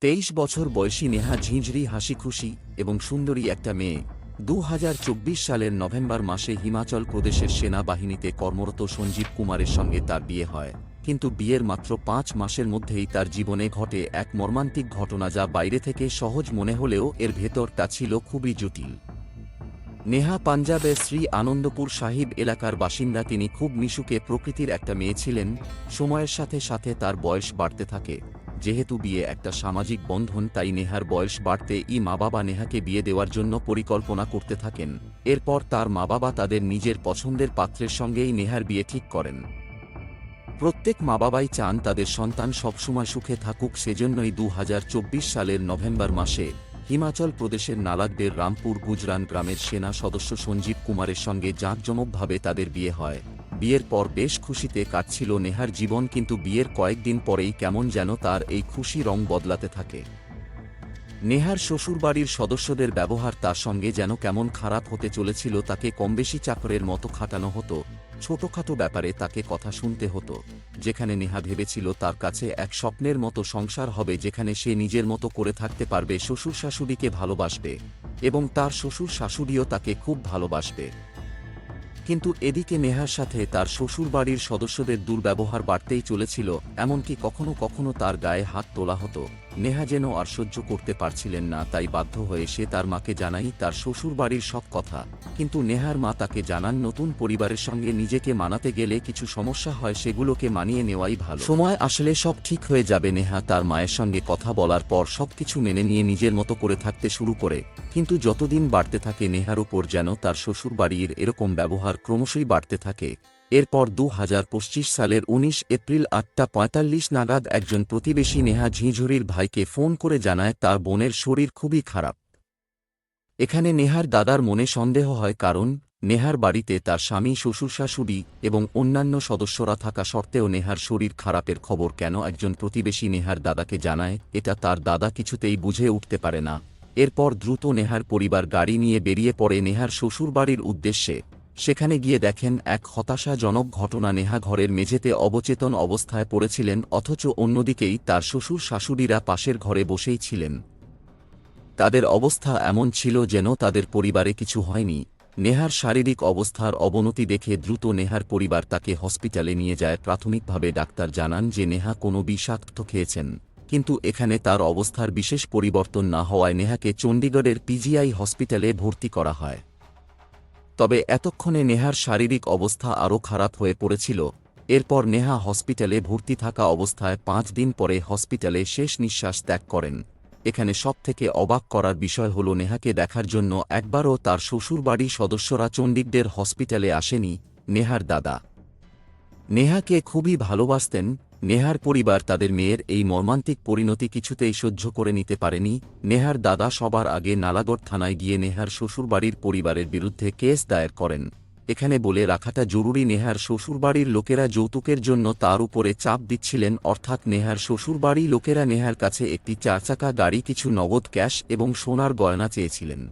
তেইশ বছর বয়সী নেহা ঝিঁঝরি হাসি খুশি এবং সুন্দরী একটা মেয়ে। দু হাজার চব্বিশ সালের নভেম্বর মাসে হিমাচল প্রদেশের সেনাবাহিনীতে কর্মরত সঞ্জীব কুমারের সঙ্গে তার বিয়ে হয়। কিন্তু বিয়ের মাত্র পাঁচ মাসের মধ্যেই তার জীবনে ঘটে এক মর্মান্তিক ঘটনা যা বাইরে থেকে সহজ মনে হলেও এর ভেতরটা ছিল খুবই জটিল। নেহা পাঞ্জাবের শ্রী আনন্দপুর সাহিব এলাকার বাসিন্দা তিনি খুব মিশুকে প্রকৃতির একটা মেয়ে ছিলেন। সময়ের সাথে সাথে তার বয়স বাড়তে থাকে। যেহেতু বিয়ে একটা সামাজিক বন্ধন, তাই নেহার বয়স বাড়তে ই মা বাবা নেহাকে বিয়ে দেওয়ার জন্য পরিকল্পনা করতে থাকেন। এরপর তার মা বাবা তাদের নিজের পছন্দের পাত্রের সঙ্গেই নেহার বিয়ে ঠিক করেন। প্রত্যেক মা বাবাই চান তাদের সন্তান সবসময় সুখে থাকুক, সেজন্যই দু হাজার চব্বিশ সালের নভেম্বর মাসে হিমাচল প্রদেশের নালাগদের রামপুর গুজরান গ্রামের সেনা সদস্য সঞ্জীব কুমারের সঙ্গে জাঁকজমকভাবে তাদের বিয়ে হয়। বিয়ের পর বেশ খুশিতে কাটছিল নেহার জীবন কিন্তু বিয়ের কয়েকদিন পরেই কেমন যেন তার এই খুশি রং বদলাতে থাকে। নেহার শ্বশুরবাড়ির সদস্যদের ব্যবহার তার সঙ্গে যেন কেমন খারাপ হতে চলেছিল তাকে কমবেশি চাকরের মতো খাটানো হতো, ছোটখাটো ব্যাপারে তাকে কথা শুনতে হতো, যেখানে নেহা ভেবেছিল তার কাছে এক স্বপ্নের মতো সংসার হবে যেখানে সে নিজের মতো করে থাকতে পারবে, শ্বশুর শাশুড়িকে ভালোবাসবে এবং তার শ্বশুর শাশুড়িও তাকে খুব ভালোবাসবে। কিন্তু এদিকে নেহার সাথে তার শ্বশুরবাড়ির সদস্যদের দুর্ব্যবহার বাড়তেই চলেছিল, এমনকি কখনো কখনো তার গায়ে হাত তোলা হতো। নেহা যেন আর সহ্য করতে পারছিলেন না, তাই বাধ্য হয়ে সে তার মাকে জানাই তার শ্বশুরবাড়ির সব কথা। কিন্তু নেহার মা তাকে জানান, নতুন পরিবারের সঙ্গে নিজেকে মানাতে গেলে কিছু সমস্যা হয়, সেগুলোকে মানিয়ে নেওয়াই ভালো। সময় আসলে সব ঠিক হয়ে যাবে, নেহা তার মায়ের সঙ্গে কথা বলার পর সবকিছু মেনে নিয়ে নিজের মতো করে থাকতে শুরু করে। কিন্তু যতদিন বাড়তে থাকে, নেহার উপর যেন তার শ্বশুর বাড়ির এরকম ব্যবহার ক্রমশই বাড়তে থাকে। এরপর দু হাজার পঁচিশ সালের উনিশ এপ্রিল আটটা পঁয়তাল্লিশ নাগাদ একজন প্রতিবেশী নেহা ঝিঁঝুরির ভাইকে ফোন করে জানায় তার বোনের শরীর খুবই খারাপ। এখানে নেহার দাদার মনে সন্দেহ হয় কারণ নেহার বাড়িতে তার স্বামী, শ্বশুর শাশুড়ি এবং অন্যান্য সদস্যরা থাকা সত্ত্বেও নেহার শরীর খারাপের খবর কেন একজন প্রতিবেশী নেহার দাদাকে জানায়, এটা তার দাদা কিছুতেই বুঝে উঠতে পারে না। এরপর দ্রুত নেহার পরিবার গাড়ি নিয়ে বেরিয়ে পড়ে নেহার শ্বশুরবাড়ির উদ্দেশ্যে। সেখানে গিয়ে দেখেন এক হতাশাজনক ঘটনা। নেহা ঘরের মেঝেতে অবচেতন অবস্থায় পড়েছিলেন, অথচ অন্যদিকেই তার শ্বশুর শাশুড়িরা পাশের ঘরে বসেই ছিলেন। তাদের অবস্থা এমন ছিল যেন তাদের পরিবারে কিছু হয়নি। নেহার শারীরিক অবস্থার অবনতি দেখে দ্রুত নেহার পরিবার তাকে হসপিটালে নিয়ে যায়। প্রাথমিকভাবে ডাক্তার জানান যে নেহা কোনো বিষাক্ত খেয়েছেন, কিন্তু এখানে তার অবস্থার বিশেষ পরিবর্তন না হওয়ায় নেহাকে চণ্ডীগড়ের পিজিআই হসপিটালে ভর্তি করা হয়। তবে এতক্ষণে নেহার শারীরিক অবস্থা আরও খারাপ হয়ে পড়েছিল। এরপর নেহা হসপিটালে ভর্তি থাকা অবস্থায় পাঁচ দিন পরে হসপিটালে শেষ নিঃশ্বাস ত্যাগ করেন। এখানে সবথেকে অবাক করার বিষয় হল নেহাকে দেখার জন্য একবারও তার শ্বশুরবাড়ির সদস্যরা চণ্ডীগড়ের হসপিটালে আসেনি নেহার দাদা। নেহাকে খুবই ভালোবাসতেন নেহার পরিবার তাদের মেয়ের এই মর্মান্তিক পরিণতি কিছুতেই সহ্য করে নিতে পারেনি। নেহার দাদা সবার আগে নালাগড় থানায় গিয়ে নেহার শ্বশুরবাড়ির পরিবারের বিরুদ্ধে কেস দায়ের করেন। এখানে বলে রাখাটা জরুরি, নেহার শ্বশুরবাড়ির লোকেরা যৌতুকের জন্য তার উপরে চাপ দিচ্ছিলেন, অর্থাৎ নেহার শ্বশুরবাড়ি লোকেরা নেহার কাছে একটি চারচাকা গাড়ি, কিছু নগদ ক্যাশ এবং সোনার গয়না চেয়েছিলেন।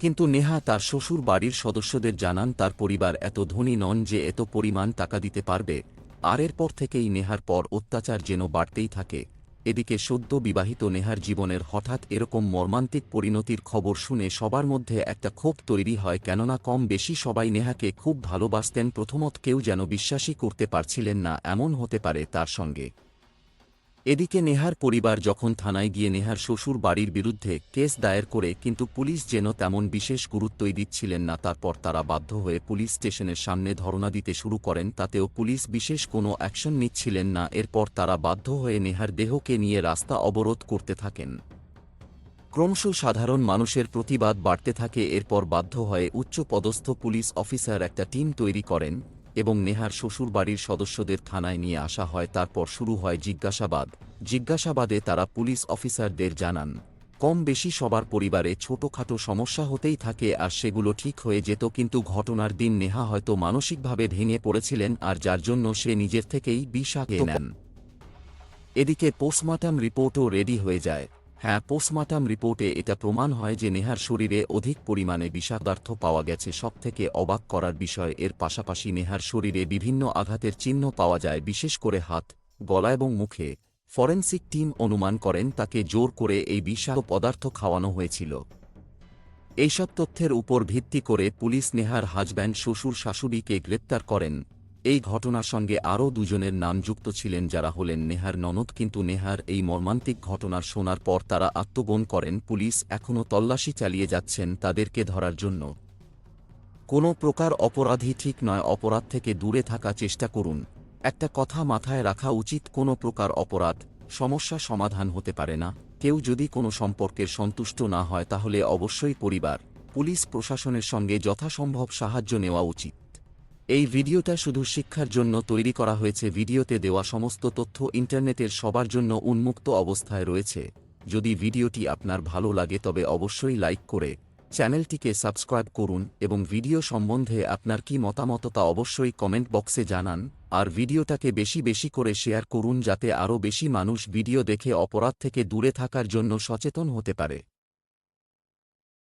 কিন্তু নেহা তার শ্বশুর বাড়ির সদস্যদের জানান, তার পরিবার এত ধনী নন যে এত পরিমাণ টাকা দিতে পারবে। আর এরপর থেকেই নেহার পর অত্যাচার যেন বাড়তেই থাকে। এদিকে সদ্য বিবাহিত নেহার জীবনের হঠাৎ এরকম মর্মান্তিক পরিণতির খবর শুনে সবার মধ্যে একটা ক্ষোভ তৈরি হয় কেননা কম বেশি সবাই নেহাকে খুব ভালোবাসতেন, প্রথমত কেউ যেন বিশ্বাসই করতে পারছিলেন না, এমন হতে পারে তার সঙ্গে। এদিকে নেহার পরিবার যখন থানায় গিয়ে নেহার শ্বশুর বাড়ির বিরুদ্ধে কেস দায়ের করে কিন্তু পুলিশ যেন তেমন বিশেষ গুরুত্বই দিচ্ছিলেন না, তারপর তারা বাধ্য হয়ে পুলিশ স্টেশনের সামনে ধর্ণা দিতে শুরু করেন, তাতেও পুলিশ বিশেষ কোনো অ্যাকশন নিচ্ছিলেন না, এরপর তারা বাধ্য হয়ে নেহার দেহকে নিয়ে রাস্তা অবরোধ করতে থাকেন। ক্রমশ সাধারণ মানুষের প্রতিবাদ বাড়তে থাকে, এরপর বাধ্য হয়ে উচ্চ পদস্থ পুলিশ অফিসার একটা টিম তৈরি করেন। এবং নেহার শ্বশুরবাড়ির সদস্যদের থানায় নিয়ে আসা হয়, তারপর শুরু হয় জিজ্ঞাসাবাদ। জিজ্ঞাসাবাদে তারা পুলিশ অফিসারদের জানান, কম বেশি সবার পরিবারে ছোটখাটো সমস্যা হতেই থাকে আর সেগুলো ঠিক হয়ে যেত, কিন্তু ঘটনার দিন নেহা হয়তো মানসিকভাবে ভেঙে পড়েছিলেন আর যার জন্য সে নিজের থেকেই বিষাকে নেন। এদিকে পোস্টমর্টম রিপোর্টও রেডি হয়ে যায়। হ্যাঁ পোস্টমার্টাম রিপোর্টে এটা প্রমাণ হয় যে নেহার শরীরে অধিক পরিমাণে বিষাদার্থ পাওয়া গেছে। সবথেকে অবাক করার বিষয়, এর পাশাপাশি নেহার শরীরে বিভিন্ন আঘাতের চিহ্ন পাওয়া যায়, বিশেষ করে হাত, গলা এবং মুখে। ফরেন্সিক টিম অনুমান করেন, তাকে জোর করে এই বিষাক্ত পদার্থ খাওয়ানো হয়েছিল। এইসব তথ্যের উপর ভিত্তি করে পুলিশ নেহার হাজব্যান্ড, শ্বশুর শাশুড়িকে গ্রেপ্তার করেন। এই ঘটনার সঙ্গে আরও দুজনের নাম যুক্ত ছিলেন যারা হলেন নেহার ননদ, কিন্তু নেহার এই মর্মান্তিক ঘটনার শোনার পর তারা আত্মগোন করেন। পুলিশ এখনও তল্লাশি চালিয়ে যাচ্ছেন তাদেরকে ধরার জন্য। কোনো প্রকার অপরাধী ঠিক নয়, অপরাধ থেকে দূরে থাকা চেষ্টা করুন। একটা কথা মাথায় রাখা উচিত, কোনো প্রকার অপরাধ সমস্যা সমাধান হতে পারে না। কেউ যদি কোনো সম্পর্কের সন্তুষ্ট না হয়, তাহলে অবশ্যই পরিবার, পুলিশ, প্রশাসনের সঙ্গে যথাসম্ভব সাহায্য নেওয়া উচিত। এই ভিডিওটা শুধু শিক্ষার জন্য তৈরি করা হয়েছে। ভিডিওতে দেওয়া সমস্ত তথ্য ইন্টারনেটের সবার জন্য উন্মুক্ত অবস্থায় রয়েছে। যদি ভিডিওটি আপনার ভালো লাগে তবে অবশ্যই লাইক করে চ্যানেলটিকে সাবস্ক্রাইব করুন এবং ভিডিও সম্বন্ধে আপনার কি মতামত তা অবশ্যই কমেন্ট বক্সে জানান। আর ভিডিওটাকে বেশি বেশি করে শেয়ার করুন যাতে আরও বেশি মানুষ ভিডিও দেখে অপরাধ থেকে দূরে থাকার জন্য সচেতন হতে পারে।